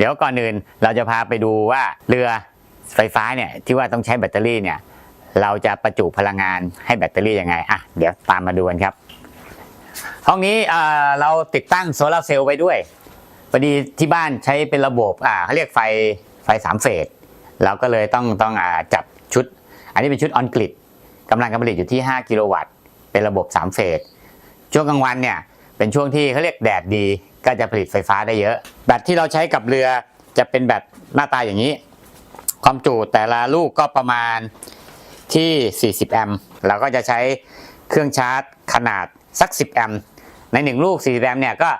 เดี๋ยวก่อนอื่นเราจะพาไปดูว่าเรือไฟฟ้าเนี่ยที่ว่าต้องใช้แบตเตอรี่เนี่ยเราจะประจุพลังงานให้แบตเตอรี่ยังไงอะเดี๋ยวตามมาดูกันครับ ห้องนี้เราติดตั้งโซลาร์เซลล์ไปด้วยพอดีที่บ้านใช้เป็นระบบอ่าเขาเรียกไฟไฟสามเฟสเราก็เลยต้องต้องอ่าจับชุด อันนี้เป็นชุดออนกริดกำลังการผลิตอยู่ที่ 5 กิโลวัตต์ เป็นระบบ 3 เฟสช่วงกลางวันเนี่ย เป็นช่วงที่เขาเรียกแดดดี ก็จะผลิตไฟฟ้าได้เยอะ แบตที่เราใช้กับเรือจะเป็นแบตหน้าตาอย่างนี้ ความจุแต่ละลูกก็ประมาณที่ 40 แอมป์เราก็จะใช้เครื่องชาร์จขนาดสัก 10 แอมป์ใน 1 ลูก 40 แอมป์เนี่ยก็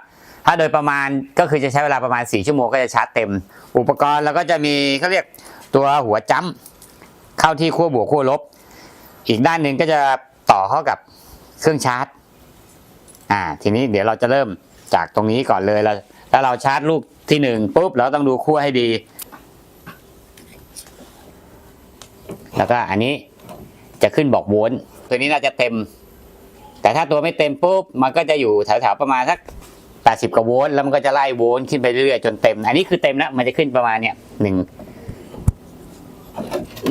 ถ้าโดยประมาณก็คือจะใช้เวลาประมาณ 4 ชั่วโมงก็จะชาร์จเต็ม อุปกรณ์เราก็จะมีเขาเรียกตัวหัวจัมเข้าที่ขั้วบวกขั้วลบ อีกด้านหนึ่งก็จะต่อเข้ากับเครื่องชาร์จ อ่า ทีนี้เดี๋ยวเราจะเริ่มจากตรงนี้ก่อนเลยแล้วแล้วเราชาร์จลูกที่หนึ่งปุ๊บเราต้องดูขั้วให้ดี แล้วก็อันนี้จะขึ้นบอกโวลต์ตัวนี้น่าจะเต็ม แต่ถ้าตัวไม่เต็มปุ๊บมันก็จะอยู่แถวๆประมาณสัก80กว่าโวลต์แล้วมันก็จะไล่โวลต์ขึ้นไปเรื่อยๆจนเต็ม อันนี้คือเต็มแล้วมันจะขึ้นประมาณเนี่ยหนึ่ง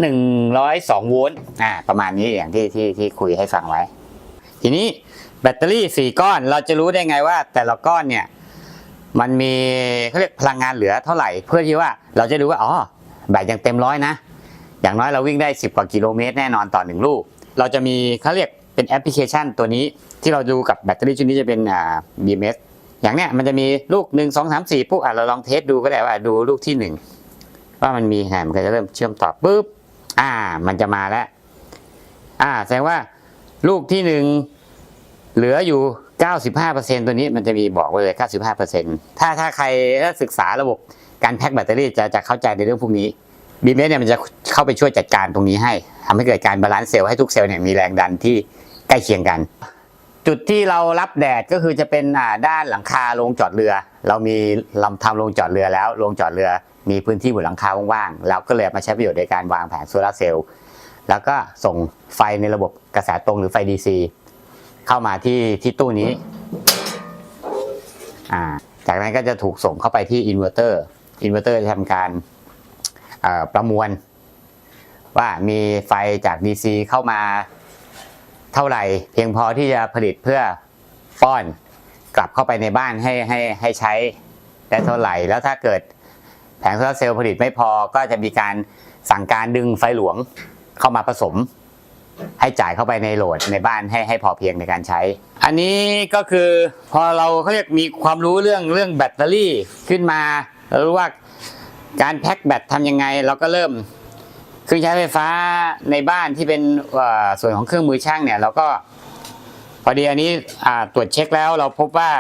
หนึ่งร้อยสองโวลต์อ่า ประมาณนี้อย่างที่ที่ที่คุยให้ฟังไว้ ทีนี้แบตเตอรี่สี่ก้อนเราจะรู้ได้ไงว่า แต่ละก้อนเนี่ยมันมีเขาเรียกพลังงานเหลือเท่าไหร่ เพื่อที่ว่าเราจะดูว่าอ๋อแบตยังเต็มร้อยนะ อย่างน้อยเราวิ่งได้ 10 กว่ากิโลเมตรแน่นอนต่อหนึ่งลูก เราจะมีเขาเรียกเป็นแอปพลิเคชันตัวนี้ที่เราดูกับแบตเตอรี่ชุดนี้จะเป็นอ่า BMS อย่างเนี้ยมันจะมีลูกหนึ่งสองสามสี่ปุ๊บอะเราลองเทสดูก็ได้ว่าดูลูกที่หนึ่งว่ามันมีแหมมันก็จะเริ่มเชื่อมต่อปุ๊บอ่า มันจะมาแล้ว อ่าแสดงว่า ลูกที่หนึ่งเหลืออยู่ 95%ตัวนี้มันจะมีบอกไว้เลย 95%ถ้าถ้าใครถ้าศึกษาระบบการแพ็คแบตเตอรี่จะจะเข้าใจในเรื่องพวกนี้บีเมสเนี่ยมันจะเข้าไปช่วยจัดการตรงนี้ให้ทำให้เกิดการบาลานซ์เซลล์ให้ทุกเซลล์เนี่ยมีแรงดันที่ใกล้เคียงกัน จุดที่เรารับแดดก็คือจะเป็นด้านหลังคาโรงจอดเรือ เรามีลำทำโรงจอดเรือแล้วโรงจอดเรือมีพื้นที่บนหลังคาว่างๆเราก็เลยมาใช้ประโยชน์ในการวางแผงโซลาร์เซลล์ แล้วก็ส่งไฟในระบบกระแสตรงหรือไฟ DC เข้ามาที่ที่ตู้นี้ อ่า จากนั้นก็จะถูกส่งเข้าไปที่อินเวอร์เตอร์ อินเวอร์เตอร์จะทำการประมวล ว่ามีไฟจาก DC เข้ามาเท่าไหร่ เพียงพอที่จะผลิตเพื่อป้อนกลับเข้าไปในบ้านให้ให้ให้ใช้ได้เท่าไหร่ แล้วถ้าเกิดแผงโซลาร์เซลล์ผลิตไม่พอก็จะมีการสั่งการดึงไฟหลวง เข้ามาผสม ให้จ่ายเข้าไปในโหลดในบ้านให้ให้พอเพียงในการใช้ อันนี้ก็คือพอเราเขาเรียกมีความรู้เรื่องเรื่องแบตเตอรี่ขึ้นมาเรารู้ว่าการแพ็คแบตทำยังไง เราก็เริ่มเครื่องใช้ไฟฟ้าในบ้านที่เป็นอ่อส่วนของเครื่องมือช่างเนี่ยเราก็พอดีอันนี้อ่าตรวจเช็คแล้วเราพบว่า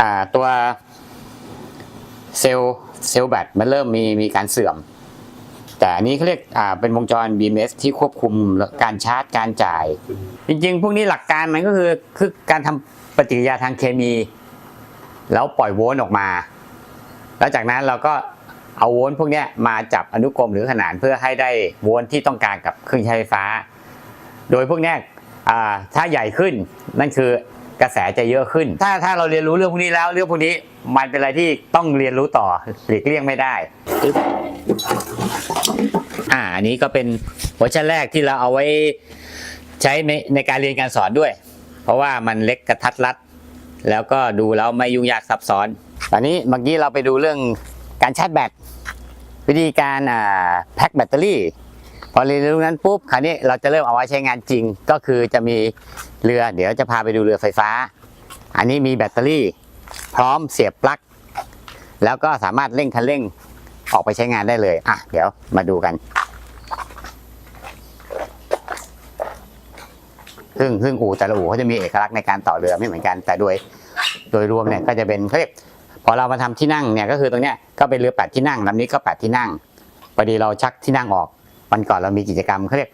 อ่าตัวเซลล์เซลล์แบตมันเริ่มมีมีการเสื่อม แต่อันนี้เขาเรียกอ่าเป็นวงจร BMS ที่ควบคุมการชาร์จการจ่าย จริง ๆ พวกนี้หลักการมันก็คือคือการทำปฏิกิริยาทางเคมี แล้วปล่อยโวลต์ออกมา แล้วจากนั้นเราก็เอาโวลต์พวกนี้มาจับอนุกรมหรือขนานเพื่อให้ได้โวลต์ที่ต้องการกับเครื่องใช้ไฟฟ้า โดยพวกนี้ถ้าใหญ่ขึ้นนั่นคือ กระแสจะเยอะขึ้น ถ้าถ้าเราเรียนรู้เรื่องพวกนี้แล้วเรื่องพวกนี้มันเป็นอะไรที่ต้องเรียนรู้ต่อหลีกเลี่ยงไม่ได้ปึ๊บอ่าอันนี้ก็เป็นเวอร์ชันแรกที่เราเอาไว้ใช้ในในการเรียนการสอนด้วย เพราะว่ามันเล็กกระทัดรัด แล้วก็ดูแล้วไม่ยุ่งยากซับซ้อน ตอนนี้เมื่อกี้เราไปดูเรื่องการชาร์จแบตวิธีการอ่าแพ็คแบตเตอรี่ พอเรียนรู้นั้นปุ๊บคราวนี้เราจะเริ่มเอาไว้ใช้งานจริง ก็คือจะมีเรือเดี๋ยวจะพาไปดูเรือไฟฟ้า อันนี้มีแบตเตอรี่ พร้อมเสียบปลั๊กแล้วก็สามารถเร่งคันเร่งออกไปใช้งานได้เลยอะเดี๋ยวมาดูกันซึ่งซึ่งอู่แต่ละอู่เขาจะมีเอกลักษณ์ในการต่อเรือไม่เหมือนกัน แต่โดยโดยรวมเนี่ยก็จะเป็นเขาเรียกพอเรามาทำที่นั่งเนี่ยก็คือตรงเนี้ยก็เป็นเรือแปดที่นั่งลำนี้ก็แปดที่นั่งพอดีเราชักที่นั่งออก วันก่อนเรามีกิจกรรมเขาเรียก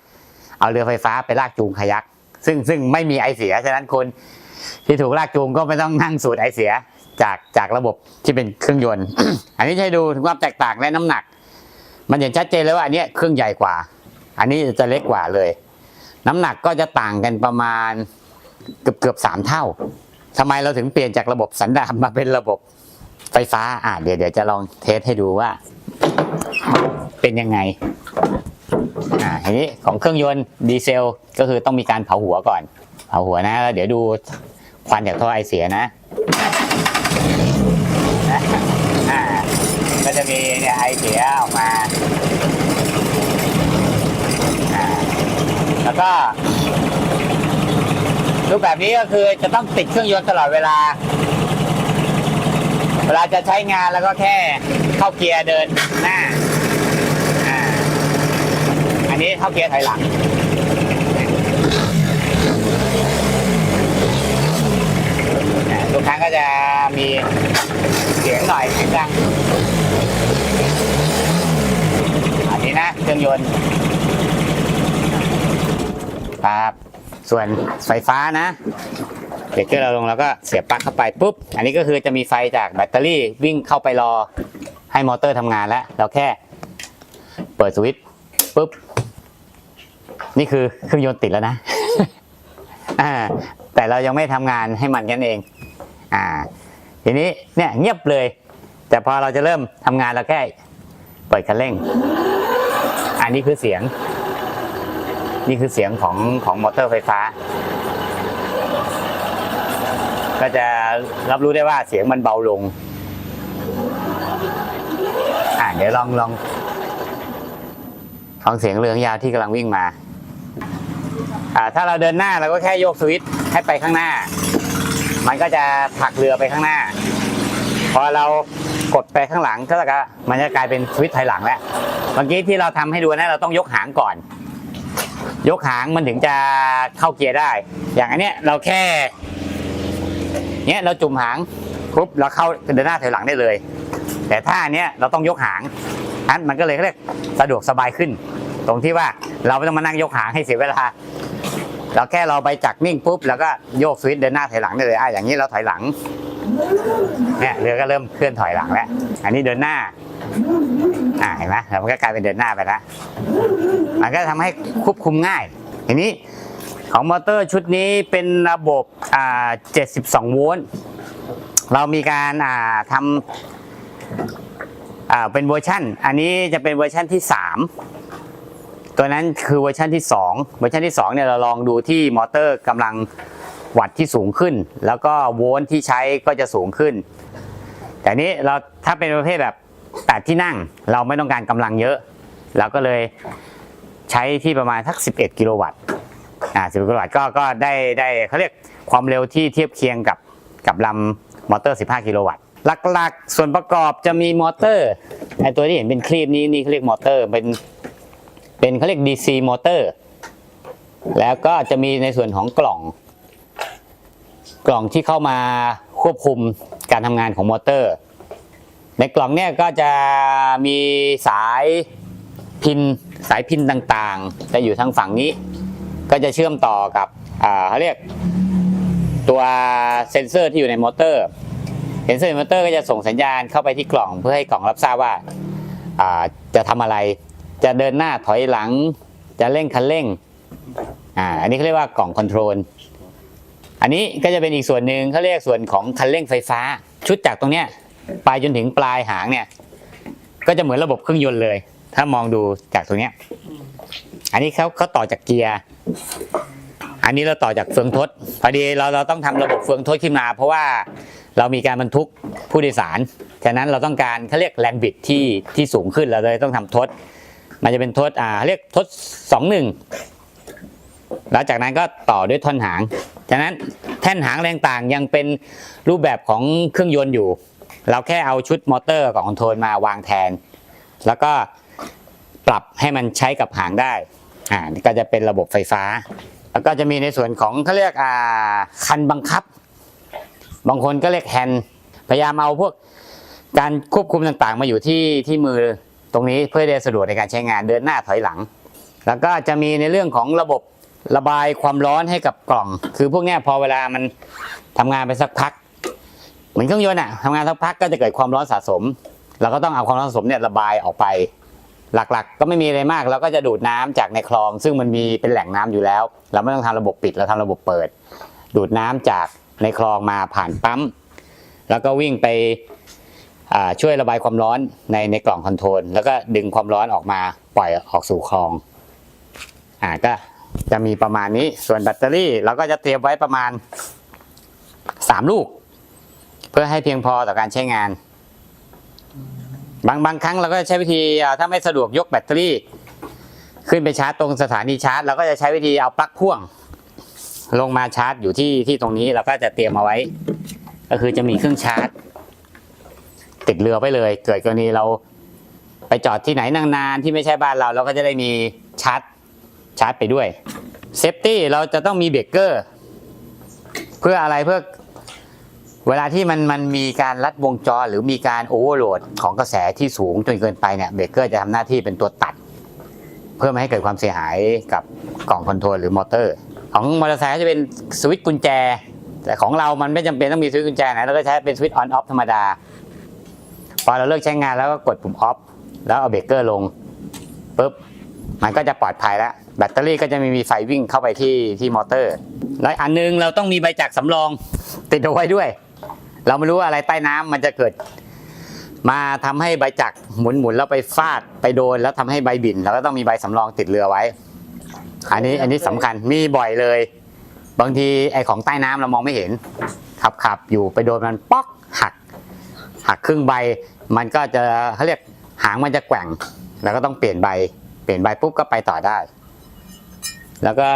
เอาเรือไฟฟ้าไปลากจูงคายัก ซึ่งซึ่งไม่มีไอเสียฉะนั้นคนที่ถูกลากจูงก็ไม่ต้องนั่งสูดไอเสียจากจากระบบที่เป็นเครื่องยนต์ อันนี้ให้ดูถึงความแตกต่างและน้ำหนัก มันเห็นชัดเจนเลยว่าอันนี้เครื่องใหญ่กว่า อันนี้จะเล็กกว่าเลย น้ำหนักก็จะต่างกันประมาณเกือบเกือบสามเท่าทำไมเราถึงเปลี่ยนจากระบบสันดาปมาเป็นระบบไฟฟ้า อ่าเดี๋ยวเดี๋ยวจะลองเทสให้ดูว่า เป็นยังไง อ่าทีนี้ของเครื่องยนต์ดีเซลก็คือต้องมีการเผาหัวก่อน เผาหัวนะแล้วเดี๋ยวดูควันจากท่อไอเสียนะก็จะมีเนี่ยไอเสียออกมา แล้วก็ รูปแบบนี้ก็คือจะต้องติดเครื่องยนต์ตลอดเวลา เวลาจะใช้งานแล้วก็แค่เข้าเกียร์เดินหน้า นี้เข้าเกียร์ถอยหลังทุกครั้งก็จะมีเสียงหน่อยเสียงดังอันนี้นะเครื่องยนต์ครับส่วนไฟฟ้านะเด็กเกอร์เราลงแล้วก็เสียบปลั๊กเข้าไปปุ๊บ อันนี้ก็คือจะมีไฟจากแบตเตอรี่วิ่งเข้าไปรอให้มอเตอร์ทำงานแล้ว เราแค่เปิดสวิตช์ปุ๊บ นี่คือเครื่องยนต์ติดแล้วนะ อ่า แต่เรายังไม่ทำงานให้มันกันเอง อ่า ทีนี้เนี่ยเงียบเลย แต่พอเราจะเริ่มทำงานเราแค่เปิดคันเร่ง อันนี้คือเสียง นี่คือเสียงของของมอเตอร์ไฟฟ้า ก็จะรับรู้ได้ว่าเสียงมันเบาลง อ่าเดี๋ยวลองลองฟังเสียงเรืองยาวที่กำลังวิ่งมา ถ้าเราเดินหน้าเราก็แค่โยกสวิตช์ให้ไปข้างหน้า มันก็จะผลักเรือไปข้างหน้า พอเรากดไปข้างหลังก็จะมันจะกลายเป็นสวิตช์ถอยหลังแล้วเมื่อกี้ที่เราทำให้ดูนะเราต้องยกหางก่อน ยกหางมันถึงจะเข้าเกียร์ได้ อย่างอันเนี้ยเราแค่ เนี้ยเราจุ่มหางปุ๊บเราเข้าเดินหน้าถอยหลังได้เลย แต่ถ้าอันเนี้ยเราต้องยกหางอันมันก็เลยเรียกสะดวกสบายขึ้น ตรงที่ว่าเราไม่ต้องมานั่งยกหางให้เสียเวลา เราแค่เราไปจักนิ่งปุ๊บแล้วก็โยกสวิตช์เดินหน้าถอยหลังได้เลยอะอย่างนี้เราถอยหลังเนี่ยเรือก็เริ่มเคลื่อนถอยหลังแล้ว อันนี้เดินหน้าอ่าเห็นไหมแล้วมันก็กลายเป็นเดินหน้าไปแล้วมันก็ทำให้ควบคุมง่ายทีนี้ของมอเตอร์ชุดนี้เป็นระบบอ่า72 โวลต์เรามีการอ่าทำอ่าเป็นเวอร์ชันอันนี้จะเป็นเวอร์ชันที่ 3 ตัวนั้นคือเวอร์ชันที่ 2 เวอร์ชันที่2เนี่ยเราลองดูที่มอเตอร์กำลังวัตต์ที่สูงขึ้น แล้วก็โวลต์ที่ใช้ก็จะสูงขึ้น แต่นี้เราถ้าเป็นประเภทแบบแปดที่นั่งเราไม่ต้องการกำลังเยอะ เราก็เลยใช้ที่ประมาณสัก 11 กิโลวัตต์ อ่า 11 กิโลวัตต์ก็ก็ได้ได้เขาเรียกความเร็วที่เทียบเคียงกับกับลำมอเตอร์ 15 กิโลวัตต์ หลักๆ ส่วนประกอบจะมีมอเตอร์ไอตัวที่เห็นเป็นคลีปนี้นี่เขาเรียกมอเตอร์เป็น เป็นเขาเรียก DC มอเตอร์ แล้วก็จะมีในส่วนของกล่อง กล่องที่เข้ามาควบคุมการทำงานของมอเตอร์ ในกล่องเนี่ยก็จะมีสายพินสายพินต่างๆ จะอยู่ทางฝั่งนี้ ก็จะเชื่อมต่อกับเขาเรียกตัวเซ็นเซอร์ที่อยู่ในมอเตอร์เซ็นเซอร์ในมอเตอร์ก็จะส่งสัญญาณเข้าไปที่กล่องเพื่อให้กล่องรับทราบว่าจะทำอะไร จะเดินหน้าถอยหลัง จะเร่งคันเร่งอ่าอันนี้เขาเรียกว่ากล่องคอนโทรลอันนี้ก็จะเป็นอีกส่วนหนึ่งเขาเรียกส่วนของคันเร่งไฟฟ้า ชุดจากตรงเนี้ยไปจนถึงปลายหางเนี่ย ก็จะเหมือนระบบเครื่องยนต์เลย ถ้ามองดูจากตรงเนี้ยอันนี้เขาเขาต่อจากเกียร์อันนี้เราต่อจากเฟืองทดพอดีเราเราต้องทำระบบเฟืองทดขึ้นมา เพราะว่าเรามีการบรรทุกผู้โดยสาร ฉะนั้นเราต้องการเขาเรียกแลนบิดที่ที่สูงขึ้นเราเลยต้องทำทด มันจะเป็นทดอ่าเรียกทดสองหนึ่งแล้วจากนั้นก็ต่อด้วยท่อนหางฉะนั้นแท่นหางแรงต่างยังเป็นรูปแบบของเครื่องยนต์อยู่ เราแค่เอาชุดมอเตอร์กับคอนโทรลมาวางแทน แล้วก็ปรับให้มันใช้กับหางได้ อ่านี่ก็จะเป็นระบบไฟฟ้า แล้วก็จะมีในส่วนของเขาเรียกอ่าคันบังคับ บางคนก็เรียกแฮนด์พยายามเอาพวกการควบคุมต่างๆ มาอยู่ที่ที่มือ ตรงนี้เพื่อได้สะดวกในการใช้งานเดินหน้าถอยหลัง แล้วก็จะมีในเรื่องของระบบระบายความร้อนให้กับกล่อง คือพวกนี้พอเวลามันทำงานไปสักพัก เหมือนเครื่องยนต์อะทำงานสักพักก็จะเกิดความร้อนสะสม เราก็ต้องเอาความร้อนสะสมเนี่ยระบายออกไป หลักๆ ก็ไม่มีอะไรมากเราก็จะดูดน้ำจากในคลอง ซึ่งมันมีเป็นแหล่งน้ำอยู่แล้ว เราไม่ต้องทำระบบปิดเราทำระบบเปิด ดูดน้ำจากในคลองมาผ่านปั๊มแล้วก็วิ่งไป ช่วยระบายความร้อนในในกล่องคอนโทรลแล้วก็ดึงความร้อนออกมาปล่อยออกสู่คลองอ่าก็จะมีประมาณนี้ส่วนแบตเตอรี่เราก็จะเตรียมไว้ประมาณสามลูก เพื่อให้เพียงพอต่อการใช้งาน บางบางครั้งเราก็จะใช้วิธีถ้าไม่สะดวกยกแบตเตอรี่ ขึ้นไปชาร์จตรงสถานีชาร์จเราก็จะใช้วิธีเอาปลั๊กพ่วง ลงมาชาร์จอยู่ที่ที่ตรงนี้เราก็จะเตรียมเอาไว้ ก็คือจะมีเครื่องชาร์จ เรือไปเลย เกิดกรณีเราไปจอดที่ไหนนานๆที่ไม่ใช่บ้านเราเราก็จะได้มีชาร์จชาร์จไปด้วยเซฟตี้เราจะต้องมีเบรกเกอร์เพื่ออะไรเพื่อเวลาที่มันมันมีการลัดวงจรหรือมีการโอเวอร์โหลดของกระแสที่สูงจนเกินไปเนี่ยเบรกเกอร์จะทำหน้าที่เป็นตัวตัด เพื่อไม่ให้เกิดความเสียหายกับกล่องคอนโทรลหรือมอเตอร์ ของมอเตอร์ไซค์จะเป็นสวิตช์กุญแจ แต่ของเรามันไม่จำเป็นต้องมีสวิตช์กุญแจนะเราก็ใช้เป็นสวิตช์ออนออฟธรรมดา พอเราเลิกใช้งานแล้วก็กดปุ่มออฟแล้วเอาเบรกเกอร์ลงปุ๊บมันก็จะปลอดภัยแล้ว แบตเตอรี่ก็จะม่มีไฟวิ่งเข้าไปที่ที่มอเตอร์ แล้วอันนึงเราต้องมีใบจักรสำรองติดเอาไว้ด้วย เราไม่รู้ว่าอะไรใต้น้ำมันจะเกิด มาทำให้ใบจักรหมุนหมุนๆแล้วไปฟาดไปโดน แล้วทำให้ใบบินเราก็ต้องมีใบสำรองติดเรือไว้ อันนี้อันนี้สำคัญมีบ่อยเลย บางทีไอของใต้น้ำเรามองไม่เห็นขับขับอยู่ไปโดนมันป๊อก หักครึ่งใบ มันก็จะเขาเรียกหางมันจะแกว่ง แล้วก็ต้องเปลี่ยนใบ เปลี่ยนใบปุ๊บก็ไปต่อได้ แล้วก็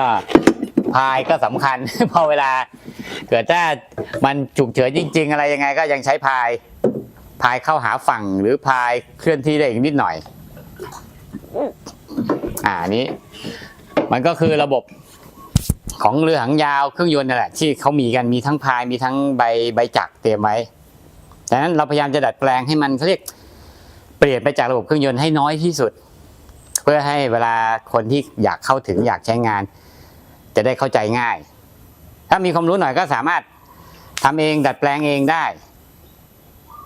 พายก็สำคัญ พอเวลา เกิดถ้ามันฉุกเฉินจริง ๆ อะไรยังไง ก็ยังใช้พาย พายเข้าหาฝั่งหรือพายเคลื่อนที่ได้อีกนิดหน่อย อ่านนี้ มันก็คือระบบของเรือหางยาวเครื่องยนต์นั่นแหละที่เขามีกันมีทั้งพายมีทั้งใบใบจักรเตรียมไว้ ดังนั้นเราพยายามจะดัดแปลงให้มันเขาเรียกเปลี่ยนไปจากระบบเครื่องยนต์ให้น้อยที่สุด เพื่อให้เวลาคนที่อยากเข้าถึงอยากใช้งาน จะได้เข้าใจง่าย ถ้ามีความรู้หน่อยก็สามารถทำเองดัดแปลงเองได้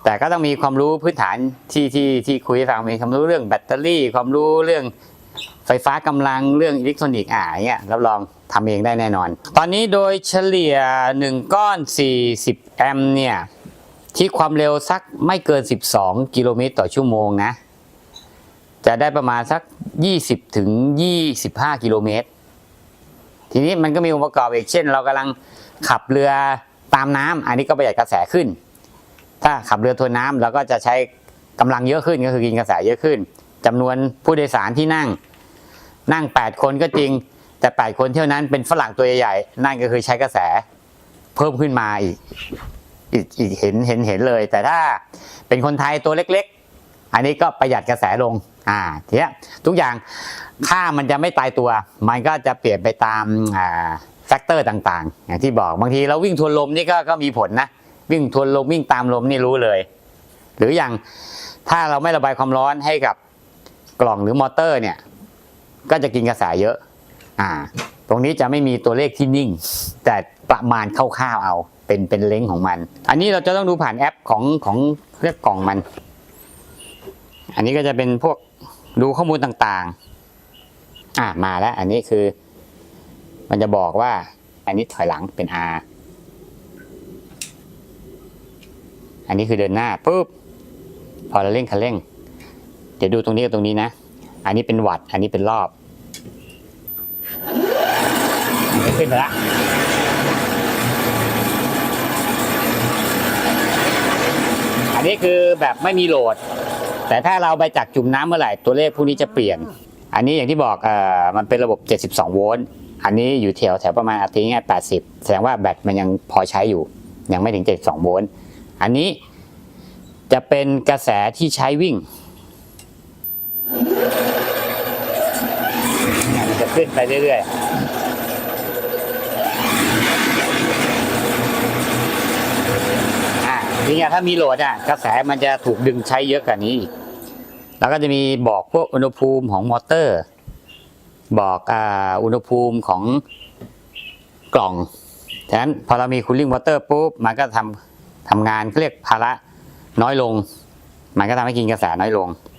แต่ก็ต้องมีความรู้พื้นฐานที่ที่ที่คุยฟังมีความรู้เรื่องแบตเตอรี่ ความรู้เรื่องไฟฟ้ากำลังเรื่องอิเล็กทรอนิกส์อ่าเงี้ยรับรองทำเองได้แน่นอน ตอนนี้โดยเฉลี่ย 1 ก้อน 40 แอมป์เนี่ย ที่ความเร็วสักไม่เกิน 12 กิโลเมตรต่อชั่วโมงนะ จะได้ประมาณสัก 20ถึง25 กิโลเมตร ทีนี้มันก็มีองค์ประกอบอีกเช่น เรากำลังขับเรือตามน้ำอันนี้ก็ประหยัดกระแสขึ้น ถ้าขับเรือทวนน้ำเราก็จะใช้กำลังเยอะขึ้นก็คือกินกระแสเยอะขึ้นจำนวนผู้โดยสารที่นั่ง นั่ง 8 คนก็จริง แต่ 8 คนเท่านั้นเป็นฝรั่งตัวใหญ่ๆนั่นก็คือใช้กระแสเพิ่มขึ้นมาอีก อีกอีกเห็นเห็นเห็นเลย แต่ถ้าเป็นคนไทยตัวเล็ก ๆ อันนี้ก็ประหยัดกระแสลงอ่าทีนี้ทุกอย่างค่ามันจะไม่ตายตัว มันก็จะเปลี่ยนไปตามอ่าแฟกเตอร์ต่างๆ อย่างที่บอกบางทีเราวิ่งทวนลมนี่ก็ก็มีผลนะ วิ่งทวนลมวิ่งตามลมนี่รู้เลย หรืออย่างถ้าเราไม่ระบายความร้อนให้กับกล่องหรือมอเตอร์เนี่ย ก็จะกินกระแสเยอะ อ่า ตรงนี้จะไม่มีตัวเลขที่นิ่ง แต่ประมาณคร่าวๆเอา เป็นเป็นเล้งของมัน อันนี้เราจะต้องดูผ่านแอปของของเรียกกล่องมัน อันนี้ก็จะเป็นพวกดูข้อมูลต่างๆ อ่ามาแล้ว อันนี้คือ มันจะบอกว่า อันนี้ถอยหลังเป็น R อันนี้คือเดินหน้าปุ๊บพอเราเร่งคันเร่ง เดี๋ยวดูตรงนี้กับตรงนี้นะ อันนี้เป็นวัตต์อันนี้เป็นรอบขึ้นไปละ นี้คือแบบไม่มีโหลด แต่ถ้าเราไปจักจุ่มน้ำเมื่อไหร่ตัวเลขพวกนี้จะเปลี่ยน อันนี้อย่างที่บอกเอ่อมันเป็นระบบ 72 โวลต์อันนี้อยู่แถวแถวประมาณอาทิตย์ง่าย80 แสดงว่าแบตมันยังพอใช้อยู่ ยังไม่ถึง 72 โวลต์อันนี้จะเป็นกระแสที่ใช้วิ่งมันจะขึ้นไปเรื่อยๆ อ่า ทีเนี้ถ้ามีโหลดอะกระแสมันจะถูกดึงใช้เยอะกว่านี้อีกแล้วก็จะมีบอกพวกอุณหภูมิของมอเตอร์ บอกอ่าอุณหภูมิของกล่องฉะนั้นพอเรามีคูลิ่งวอเตอร์ปุ๊บมันก็ทำทำงานเขาเรียกภาระน้อยลง มันก็ทำให้กินกระแสน้อยลง